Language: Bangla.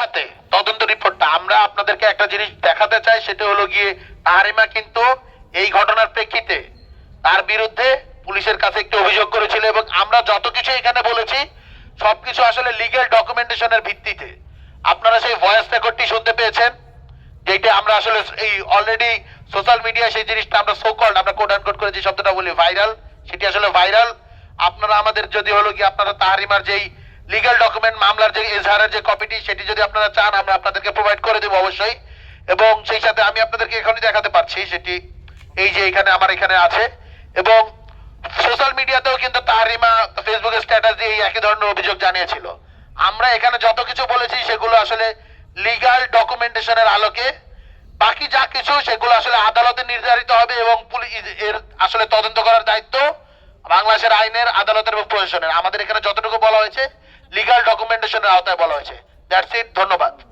হাতে। তদন্ত রিপোর্টটা। আমরা আপনাদেরকে একটা জিনিস দেখাতে চাই, সেটা হলো গিয়ে তাহারিমা কিন্তু এই ঘটনার প্রেক্ষিতে তার বিরুদ্ধে পুলিশের কাছে একটি অভিযোগ করেছিল এবং আমরা যত কিছু এখানে বলেছি, সবকিছু আসলে লিগ্যাল ডকুমেন্টেশনের ভিত্তিতে। আপনারা সেই ভয়েস রেকর্ডটি শুনতে পেয়েছেন, যেটা আমরা আসলে এই অলরেডি সোশ্যাল মিডিয়ায় সেই জিনিসটা আমরা সো কল্ড আমরা কোড আনকোড করে যে শব্দটা বলি ভাইরাল সেটি আসলে ভাইরাল আপনারা আমাদের যদি হলো কি আপনারা তাহারিমার যেই লিগ্যাল ডকুমেন্ট মামলার যে এজাহারের যে কপিটি সেটি যদি আপনারা চান, আমরা আপনাদেরকে প্রোভাইড করে দেবো অবশ্যই। এবং সেই সাথে আমি আপনাদেরকে এখনই দেখাতে পারছি সেটি, এই যে এখানে, আমার এখানে আছে। এবং সোশ্যাল মিডিয়াতেও কিন্তু তাহারিমা ফেসবুকে স্ট্যাটাস দিয়ে এই একই ধরনের অভিযোগ জানিয়েছিল। আমরা এখানে যত কিছু বলেছি, সেগুলো আসলে লিগ্যাল ডকুমেন্টেশনের আলোকে। বাকি যা কিছু, সেগুলো আসলে আদালতে নির্ধারিত হবে এবং পুলিশ, এর আসলে তদন্ত করার দায়িত্ব বাংলাদেশের আইনের আদালতের এবং প্রশাসনের। আমাদের এখানে যতটুকু বলা হয়েছে লিগ্যাল ডকুমেন্টেশনের আওতায় বলা হয়েছে। দ্যাটস ইট ধন্যবাদ।